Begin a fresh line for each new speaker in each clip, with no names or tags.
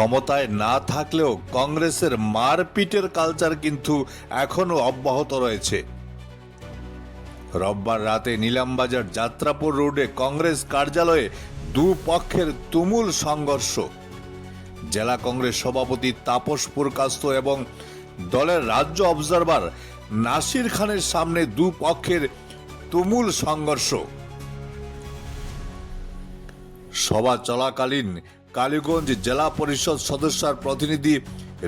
ক্ষমতায় না থাকলেও কংগ্রেসের মারপিটের কালচার কিন্তু এখনও অব্যাহত রয়েছে। রোববার রাতে নিলামবাজার যাত্রাপুর রোডে কংগ্রেস কার্যালয়ে দু পক্ষের তুমুল সংঘর্ষ। জেলা কংগ্রেস সভাপতি তাপস পুরকাস্ত এবং দলের রাজ্য অবজারভার নাসির খানের সামনে দু পক্ষের তুমুল সংঘর্ষ। সভা চলাকালীন কালীগঞ্জ জেলা পরিষদ সদস্যার প্রতিনিধি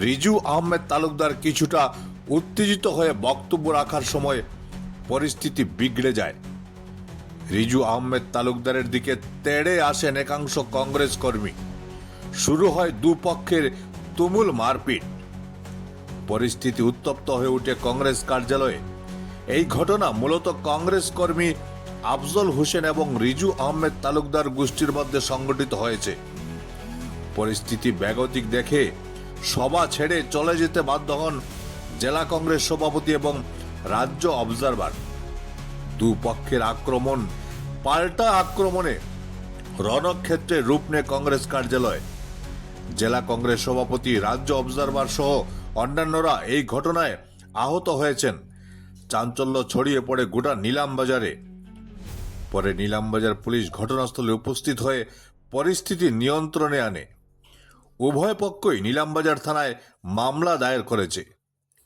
রিজু আহমেদ তালুকদার কিছুটা উত্তেজিত হয়ে বক্তব্য রাখার সময় পরিস্থিতি বিগড়ে যায়। রিজু আহমেদ তালুকদারের দিকে তেড়ে আসেন একাংশ কংগ্রেস কর্মী। শুরু হয় দুপক্ষের তুমুল মারপিট। পরিস্থিতি উত্তপ্ত হয়ে ওঠে কংগ্রেস কার্যালয়ে। এই ঘটনা মূলত কংগ্রেস কর্মী আফজল হোসেন এবং রিজু আহমেদ তালুকদার গোষ্ঠীর মধ্যে সংগঠিত হয়েছে। পরিস্থিতি ব্যাগতিক দেখে সভা ছেড়ে চলে যেতে বাধ্য হন জেলা কংগ্রেস সভাপতি এবং রাজ্য অবজারভার। দুপক্ষের আক্রমণ, পাল্টা আক্রমণে রণক্ষেত্রে রূপ নেয় কংগ্রেস কার্যালয়। জেলা কংগ্রেস সভাপতি, রাজ্য অবজারভার সহ অন্যান্যরা এই ঘটনায় আহত হয়েছেন। চাঞ্চল্য ছড়িয়ে পড়ে গোটা নিলামবাজারে পরে নিলামবাজার পুলিশ ঘটনাস্থলে উপস্থিত হয়ে পরিস্থিতি নিয়ন্ত্রণে আনে। উভয় পক্ষই নিলামবাজার থানায় মামলা দায়ের করেছে।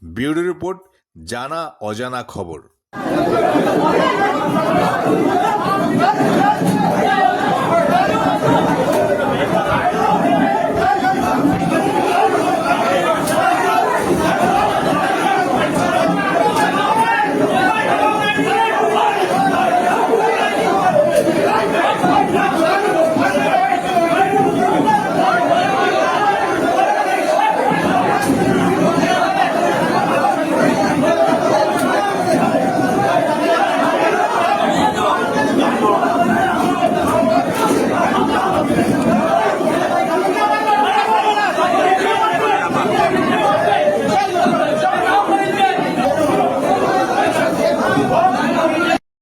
বিউরো রিপোর্ট জানা অজানা খবর।